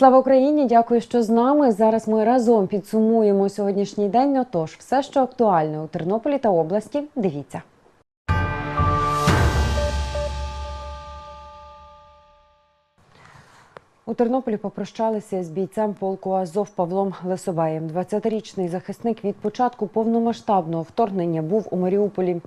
Слава Україні! Дякую, що з нами. Зараз ми разом підсумуємо сьогоднішній день. Отож, все, що актуальне у Тернополі та області, дивіться. У Тернополі попрощалися з бійцем полку Азов Павлом Лисобаєм. 20-річний захисник від початку повномасштабного вторгнення був у Маріуполі.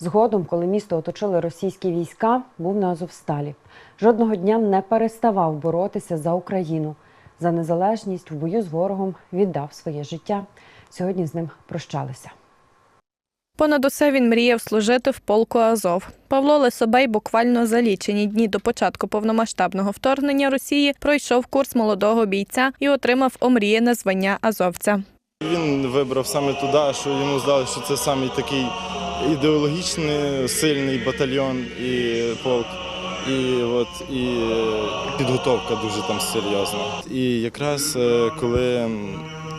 Згодом, коли місто оточили російські війська, був на Азовсталі. Жодного дня не переставав боротися за Україну. За незалежність в бою з ворогом віддав своє життя. Сьогодні з ним прощалися. Понад усе він мріяв служити в полку Азов. Павло Лисобей буквально за лічені дні до початку повномасштабного вторгнення Росії пройшов курс молодого бійця і отримав омріяне звання азовця. Він вибрав саме туди, що йому здалося, що це саме такий ідеологічний сильний батальйон і полк. І от і підготовка дуже там серйозна. І якраз е, коли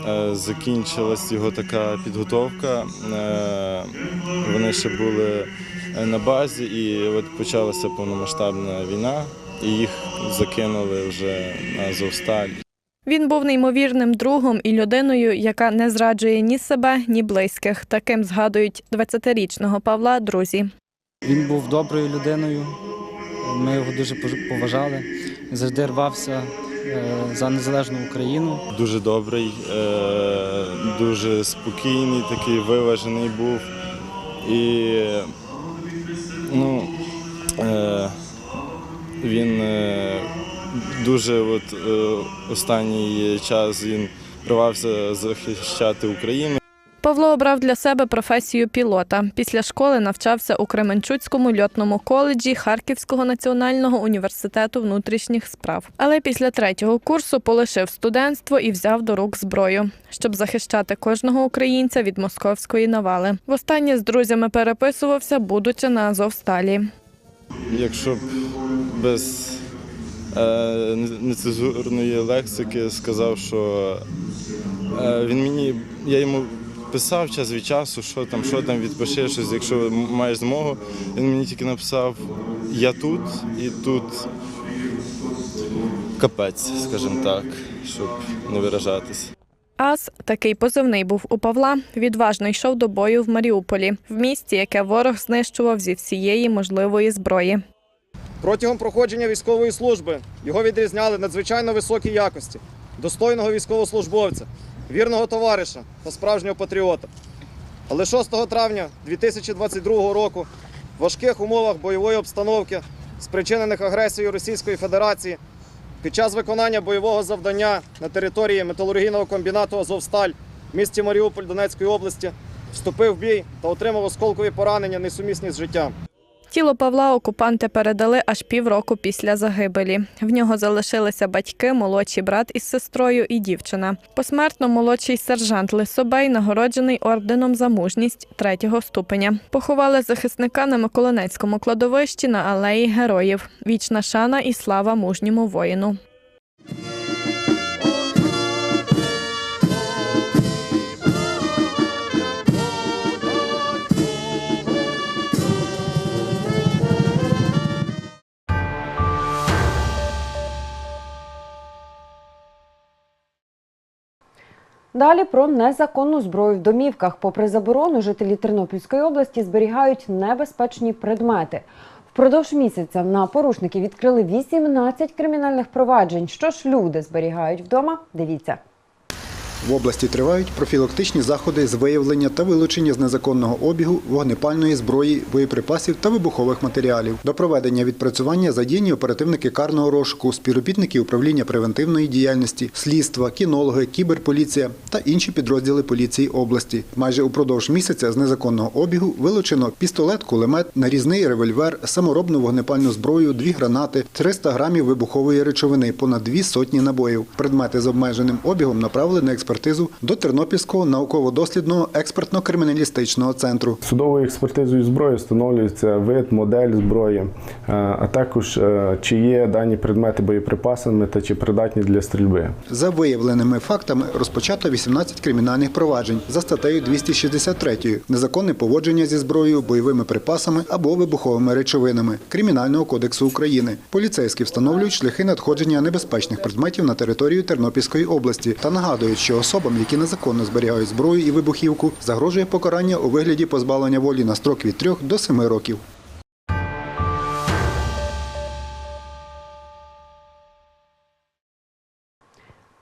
е, закінчилась його така підготовка, е, вони ще були на базі, і от почалася повномасштабна війна, і їх закинули вже на Азовсталь. Він був неймовірним другом і людиною, яка не зраджує ні себе, ні близьких. Таким згадують 20-річного Павла друзі. Він був доброю людиною. Ми його дуже поважали. Завжди рвався е, за незалежну Україну. Дуже добрий, е, дуже спокійний, такий виважений був. І ну, е, він дуже от, е, останній час він рвався захищати Україну. Павло обрав для себе професію пілота. Після школи навчався у Кременчуцькому льотному коледжі Харківського національного університету внутрішніх справ. Але після третього курсу полишив студентство і взяв до рук зброю, щоб захищати кожного українця від московської навали. Востаннє з друзями переписувався, будучи на Азовсталі. Якщо б без нецензурної лексики сказав, що е, він мені, я йому писав час від часу, що там, що там, відпиши щось, якщо маєш змогу. Він мені тільки написав Я тут і тут капець, скажімо так, щоб не виражатись. Ас, такий позивний був у Павла, відважно йшов до бою в Маріуполі, в місті, яке ворог знищував зі всієї можливої зброї. Протягом проходження військової служби його відрізняли надзвичайно високі якості, достойного військовослужбовця, вірного товариша та справжнього патріота. Але 6 травня 2022 року в важких умовах бойової обстановки, спричинених агресією Російської Федерації, під час виконання бойового завдання на території металургійного комбінату Азовсталь в місті Маріуполь Донецької області вступив в бій та отримав осколкові поранення несумісні з життям. Тіло Павла окупанти передали аж півроку після загибелі. В нього залишилися батьки, молодший брат із сестрою і дівчина. Посмертно молодший сержант Лисобей нагороджений орденом за мужність третього ступеня. Поховали захисника на Миколинецькому кладовищі на алеї героїв. Вічна шана і слава мужньому воїну. Далі про незаконну зброю в домівках. Попри заборону, жителі Тернопільської області зберігають небезпечні предмети. Впродовж місяця на порушники відкрили 18 кримінальних проваджень. Що ж люди зберігають вдома? Дивіться. В області тривають профілактичні заходи з виявлення та вилучення з незаконного обігу вогнепальної зброї, боєприпасів та вибухових матеріалів. До проведення відпрацювання задіяні оперативники карного розшуку, співробітники управління превентивної діяльності, слідства, кінологи, кіберполіція та інші підрозділи поліції області. Майже упродовж місяця з незаконного обігу вилучено пістолет, кулемет, нарізний револьвер, саморобну вогнепальну зброю, дві гранати, 300 грамів вибухової речовини, понад дві сотні набоїв. Предмети з обмеженим обігом направили на експертизу експертизу до Тернопільського науково-дослідного експертно-криміналістичного центру. Судовою експертизою зброї встановлюється вид, модель зброї, е, а також е, чи є дані предмети боєприпасами та чи придатні для стрільби. За виявленими фактами розпочато 18 кримінальних проваджень за статтею 263 незаконне поводження зі зброєю, бойовими припасами або вибуховими речовинами Кримінального кодексу України. Поліцейські встановлюють шляхи надходження небезпечних предметів на територію Тернопільської області та нагадують, що особам, які незаконно зберігають зброю і вибухівку, загрожує покарання у вигляді позбавлення волі на строк від 3 до 7 років.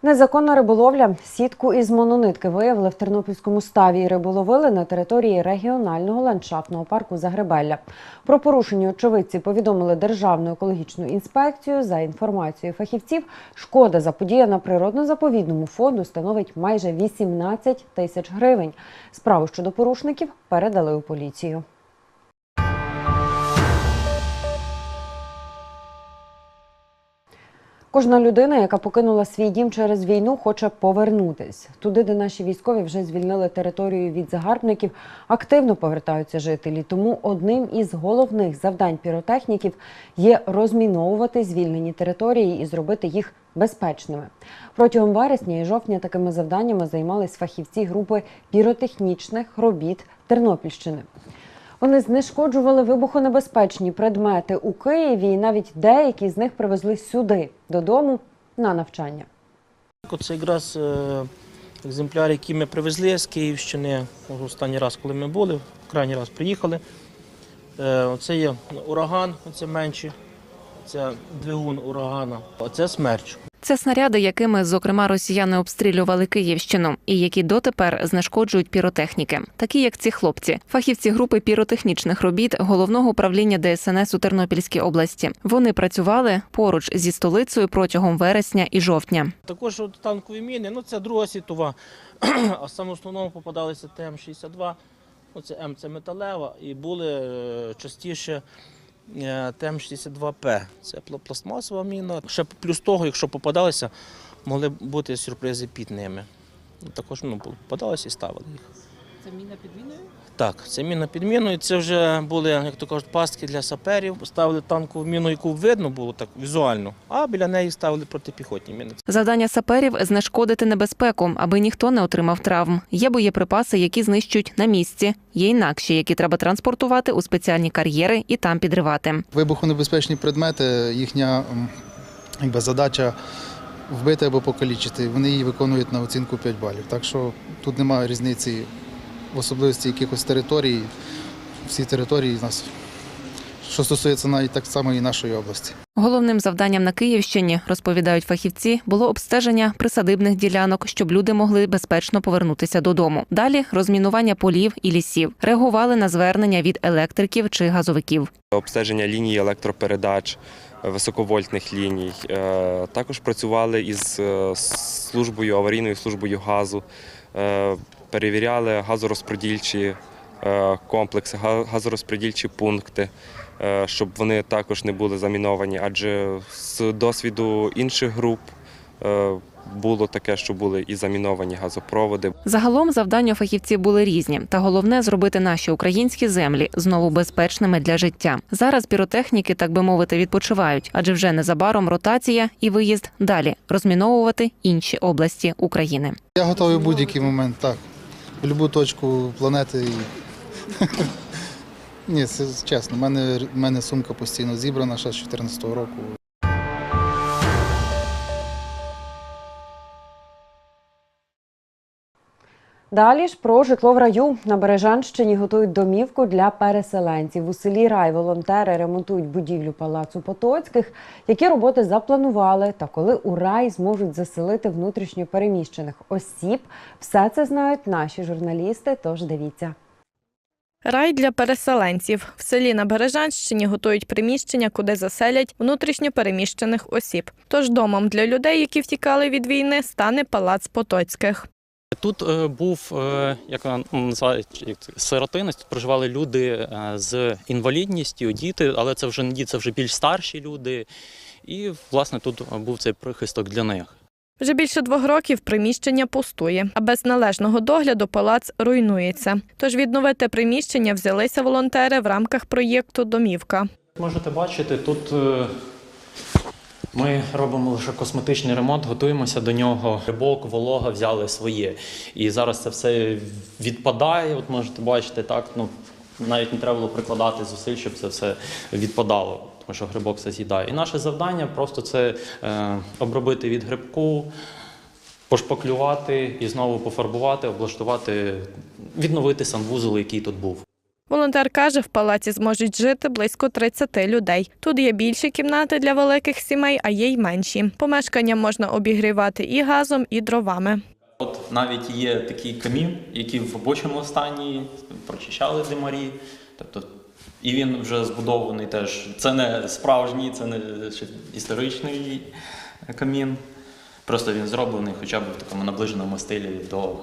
Незаконна риболовля. Сітку із мононитки виявили в Тернопільському ставі і риболовили на території регіонального ландшафтного парку Загребелля. Про порушення очевидці повідомили Державну екологічну інспекцію. За інформацією фахівців, шкода заподіяна природно-заповідному фонду становить майже 18 тисяч гривень. Справу щодо порушників передали у поліцію. Кожна людина, яка покинула свій дім через війну, хоче повернутись туди, де наші військові вже звільнили територію від загарбників. Активно повертаються жителі. Тому одним із головних завдань піротехніків є розміновувати звільнені території і зробити їх безпечними. Протягом вересня і жовтня такими завданнями займались фахівці групи піротехнічних робіт Тернопільщини. Вони знешкоджували вибухонебезпечні предмети у Києві, і навіть деякі з них привезли сюди додому на навчання. Це якраз е, екземпляр, який ми привезли з Київщини. Останній раз, коли ми були, крайній раз приїхали. Це Оце є ураган, оце менші, це двигун урагана, оце смерч. Це снаряди, якими, зокрема, росіяни обстрілювали Київщину, і які дотепер знешкоджують піротехніки, такі як ці хлопці, фахівці групи піротехнічних робіт головного управління ДСНС у Тернопільській області. Вони працювали поруч зі столицею протягом вересня і жовтня. Також от танкові міни, ну це Друга світова, а саме основному попадалися ТМ-62, оце М це металева, і були е, частіше ТМ-62П, це пластмасова міна. Ще плюс того, якщо попадалися, могли бути сюрпризи під ними. Ну, Також ну, попадалися і ставили їх. Це міна під міною? Так, це міна під міною. Це вже були, як то кажуть, пастки для саперів. Ставили танкову міну, яку видно було так візуально, а біля неї ставили протипіхотні міни. Завдання саперів знешкодити небезпеку, аби ніхто не отримав травм. Є боєприпаси, які знищують на місці. Є інакші, які треба транспортувати у спеціальні кар'єри і там підривати. Вибухонебезпечні предмети, їхня якби, задача вбити або покалічити. Вони її виконують на оцінку 5 балів. Так що тут немає різниці в особливості якихось територій. Всі території у нас, що стосується навіть так само і нашої області. Головним завданням на Київщині, розповідають фахівці, було обстеження присадибних ділянок, щоб люди могли безпечно повернутися додому. Далі розмінування полів і лісів. Реагували на звернення від електриків чи газовиків. обстеження ліній електропередач, високовольтних ліній. Е, Також працювали із е, службою аварійною службою газу, е, перевіряли газорозподільчі е, комплекси, га- газорозподільчі пункти, е, щоб вони також не були заміновані. Адже з досвіду інших груп е, було таке, що були і заміновані газопроводи. Загалом завдання фахівців були різні, та головне зробити наші українські землі знову безпечними для життя. Зараз піротехніки, так би мовити, відпочивають, адже вже незабаром ротація і виїзд далі розміновувати інші області України. Я готовий будь-який момент, так. В будь-яку точку планети. І... Ні, це чесно. в мене, мене сумка постійно зібрана ще з 2014 року. Далі ж про житло в раю на Бережанщині готують домівку для переселенців. У селі Рай волонтери ремонтують будівлю палацу Потоцьких. Які роботи запланували, та коли у рай зможуть заселити внутрішньо переміщених осіб, все це знають наші журналісти. Тож дивіться. Рай для переселенців в селі на Бережанщині готують приміщення, куди заселять внутрішньо переміщених осіб. Тож домом для людей, які втікали від війни, стане палац Потоцьких. Тут е, був, е, як називають, сиротинець, тут проживали люди е, з інвалідністю, діти, але це вже не діти, це вже більш старші люди. І, власне, тут був цей прихисток для них. Вже більше двох років приміщення пустує, а без належного догляду палац руйнується. Тож відновити приміщення взялися волонтери в рамках проєкту Домівка. Можете бачити, тут ми робимо лише косметичний ремонт, готуємося до нього. Грибок, волога взяли своє. І зараз це все відпадає. От можете бачити, так ну навіть не треба було прикладати зусиль, щоб це все відпадало, тому що грибок все з'їдає. І наше завдання просто це е, обробити від грибку. Пошпаклювати і знову пофарбувати, облаштувати, відновити санвузол, який тут був. Волонтер каже, в палаці зможуть жити близько 30 людей. Тут є більші кімнати для великих сімей, а є й менші. Помешкання можна обігрівати і газом, і дровами. От навіть є такий камін, який в робочому стані прочищали димарі. Тобто, і він вже збудований теж. Це не справжній, це не історичний камін. Просто він зроблений хоча б в такому наближеному стилі до е,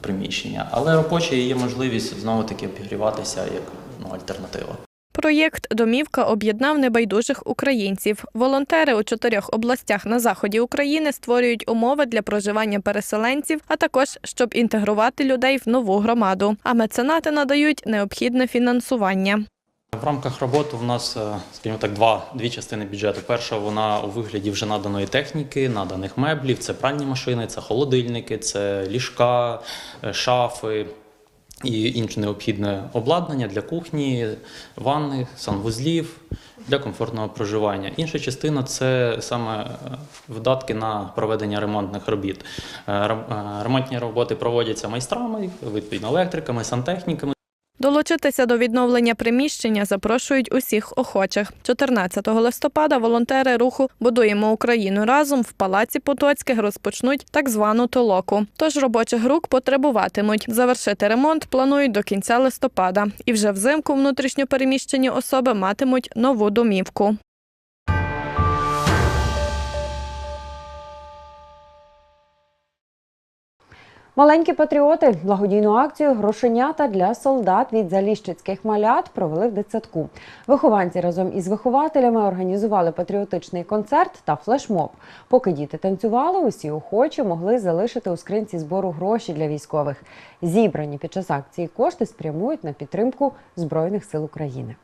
приміщення. Але робочий є можливість знову таки обігріватися як ну, альтернатива. Проєкт Домівка об'єднав небайдужих українців. Волонтери у чотирьох областях на заході України створюють умови для проживання переселенців, а також щоб інтегрувати людей в нову громаду. А меценати надають необхідне фінансування. В рамках роботи в нас, е, скажімо так, два, дві частини бюджету. Перша вона у вигляді вже наданої техніки, наданих меблів, це пральні машини, це холодильники, це ліжка, е, шафи і інше необхідне обладнання для кухні, ванни, санвузлів для комфортного проживання. Інша частина це саме е, видатки на проведення ремонтних робіт. Рем- Ремонтні роботи проводяться майстрами, відповідно електриками, сантехніками. Долучитися до відновлення приміщення запрошують усіх охочих. 14 листопада волонтери руху Будуємо Україну разом в палаці Потоцьких розпочнуть так звану толоку. Тож робочих рук потребуватимуть. Завершити ремонт планують до кінця листопада. І вже взимку внутрішньопереміщені особи матимуть нову домівку. Маленькі патріоти благодійну акцію Грошенята для солдат від заліщицьких малят провели в дитсадку. Вихованці разом із вихователями організували патріотичний концерт та флешмоб. Поки діти танцювали, усі охочі могли залишити у скринці збору гроші для військових. Зібрані під час акції кошти спрямують на підтримку Збройних сил України.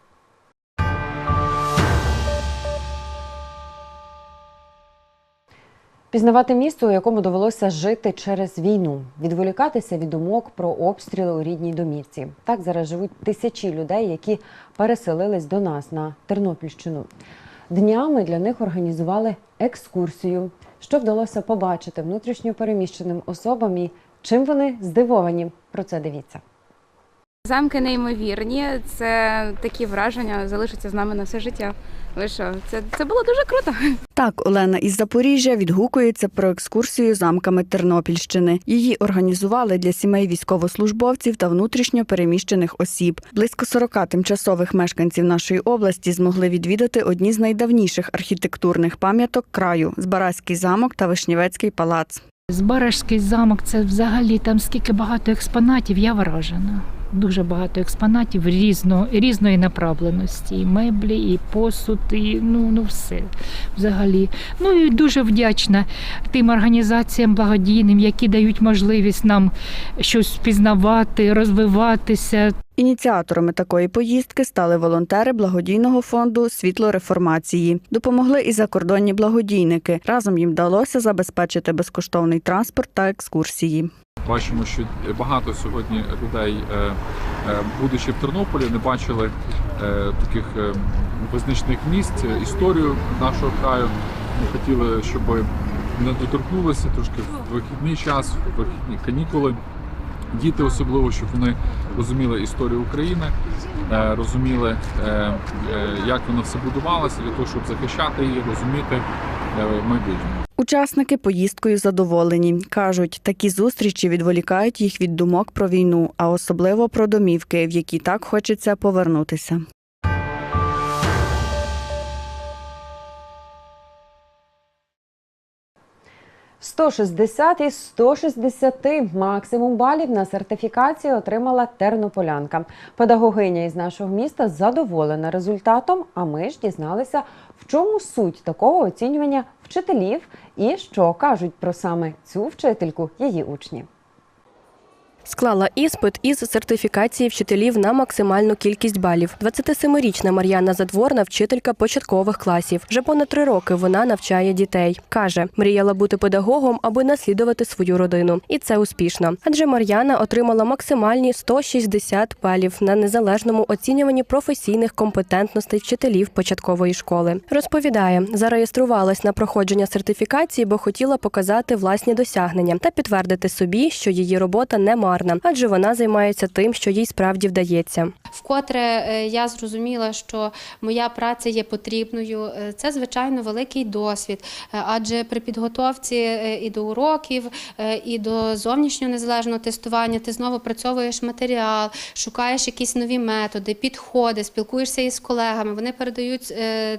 Пізнавати місто, у якому довелося жити через війну, відволікатися від думок про обстріли у рідній домівці. Так зараз живуть тисячі людей, які переселились до нас на Тернопільщину. Днями для них організували екскурсію. Що вдалося побачити внутрішньо переміщеним особам і чим вони здивовані? Про це дивіться. Замки неймовірні. Це такі враження залишаться з нами на все життя. Ви що, це, це було дуже круто. Так, Олена із Запоріжжя відгукується про екскурсію замками Тернопільщини. Її організували для сімей військовослужбовців та внутрішньо переміщених осіб. Близько 40 тимчасових мешканців нашої області змогли відвідати одні з найдавніших архітектурних пам'яток краю Збаразький замок та Вишнівецький палац. Збаражський замок це взагалі там скільки багато експонатів, я вражена. Дуже багато експонатів різно, різної направленості. І меблі, і посуд, і ну, ну все взагалі. Ну і дуже вдячна тим організаціям благодійним, які дають можливість нам щось впізнавати, розвиватися. Ініціаторами такої поїздки стали волонтери благодійного фонду Світло реформації. Допомогли і закордонні благодійники. Разом їм вдалося забезпечити безкоштовний транспорт та екскурсії. Бачимо, що багато сьогодні людей, е, е, будучи в Тернополі, не бачили е, таких визначних місць, історію нашого краю. Ми хотіли, щоб не доторкнулися трошки в вихідний час, в вихідні канікули. Діти особливо, щоб вони розуміли історію України, е, розуміли, е, е, як воно все будувалося, для того, щоб захищати її, розуміти майбутнє. Учасники поїздкою задоволені. Кажуть, такі зустрічі відволікають їх від думок про війну, а особливо про домівки, в які так хочеться повернутися. 160 із 160 максимум балів на сертифікації отримала тернополянка. Педагогиня із нашого міста задоволена результатом. А ми ж дізналися, в чому суть такого оцінювання вчителів і що кажуть про саме цю вчительку її учні. Склала іспит із сертифікації вчителів на максимальну кількість балів. 27-річна Мар'яна Задворна, вчителька початкових класів. Вже понад три роки вона навчає дітей. Каже, мріяла бути педагогом, аби наслідувати свою родину. І це успішно. Адже Мар'яна отримала максимальні 160 балів на незалежному оцінюванні професійних компетентностей вчителів початкової школи. Розповідає, зареєструвалась на проходження сертифікації, бо хотіла показати власні досягнення та підтвердити собі, що її робота не марна, адже вона займається тим, що їй справді вдається. Вкотре е, я зрозуміла, що моя праця є потрібною. Е, Це звичайно великий досвід, е, адже при підготовці і до уроків, і до зовнішнього незалежного тестування ти знову працьовуєш матеріал, шукаєш якісь нові методи, підходи, спілкуєшся із колегами. Вони передають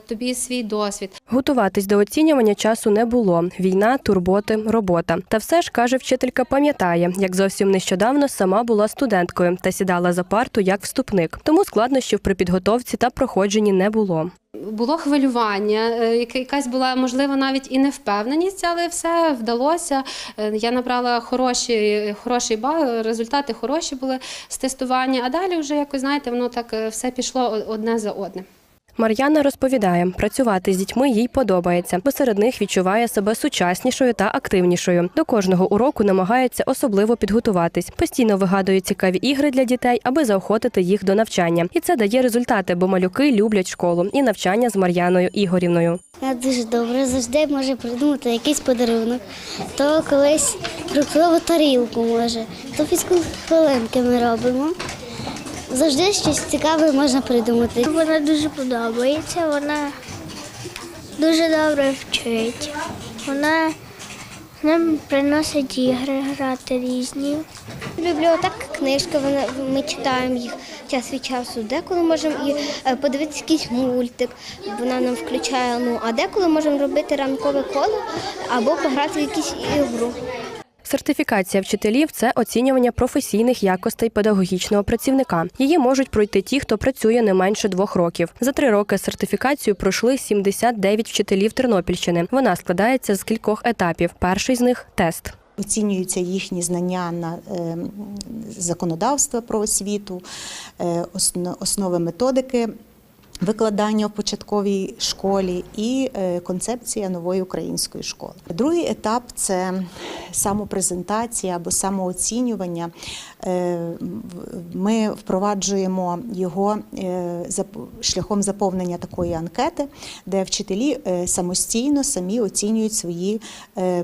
тобі свій досвід. Готуватись до оцінювання часу не було. Війна, турботи, робота. Та все ж каже вчителька, пам'ятає, як зовсім нещодавно сама була студенткою та сідала за парту як вступник. Тому складнощів при підготовці та проходженні не було. Було хвилювання, е, якась була можливо навіть і невпевненість, але все вдалося. Е, Я набрала хороші, хороший бал, результати хороші були з тестування. А далі вже якось знаєте, воно так е, все пішло одне за одним. Мар'яна розповідає, працювати з дітьми їй подобається, бо серед них відчуває себе сучаснішою та активнішою. До кожного уроку намагається особливо підготуватись. Постійно вигадує цікаві ігри для дітей, аби заохотити їх до навчання. І це дає результати, бо малюки люблять школу і навчання з Мар'яною Ігорівною. Я дуже добре, завжди може придумати якийсь подарунок. То колись фруктову тарілку може, то фізкульт ми робимо. Завжди щось цікаве можна придумати. Вона дуже подобається, вона дуже добре вчить. Вона нам приносить ігри грати різні. Бібліотека книжки, вона, ми читаємо їх час від часу. Деколи можемо і е, подивитися якийсь мультик, вона нам включає. Ну, а деколи можемо робити ранкове коло або пограти в якусь ігру. Сертифікація вчителів це оцінювання професійних якостей педагогічного працівника. Її можуть пройти ті, хто працює не менше двох років. За три роки сертифікацію пройшли 79 вчителів Тернопільщини. Вона складається з кількох етапів. Перший з них тест. Оцінюються їхні знання на е, законодавства про освіту, е, основи методики викладання в початковій школі і е, концепція нової української школи. Другий етап це самопрезентація або самооцінювання. Е, Ми впроваджуємо його е, шляхом заповнення такої анкети, де вчителі самостійно самі оцінюють свої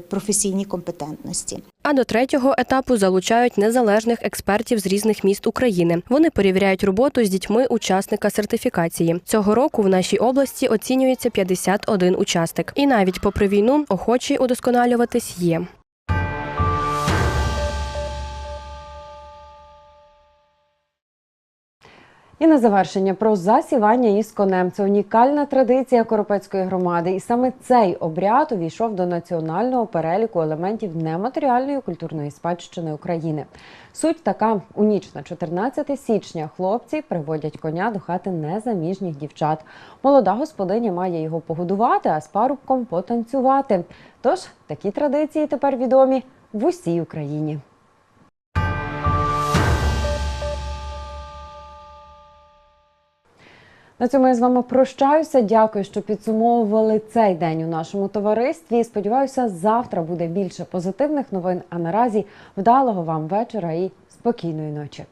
професійні компетентності. А до третього етапу залучають незалежних експертів з різних міст України. Вони перевіряють роботу з дітьми учасника сертифікації. Цього року в нашій області оцінюється 51 учасник. І навіть попри війну охочі удосконалюватись є. І на завершення про засівання із конем. Це унікальна традиція Коропецької громади. І саме цей обряд увійшов до національного переліку елементів нематеріальної культурної спадщини України. Суть така: у ніч на 14 січня хлопці приводять коня до хати незаміжніх дівчат. Молода господиня має його погодувати, а з парубком потанцювати. Тож такі традиції тепер відомі в усій Україні. На цьому я з вами прощаюся. Дякую, що підсумовували цей день у нашому товаристві. Сподіваюся, завтра буде більше позитивних новин. А наразі вдалого вам вечора і спокійної ночі.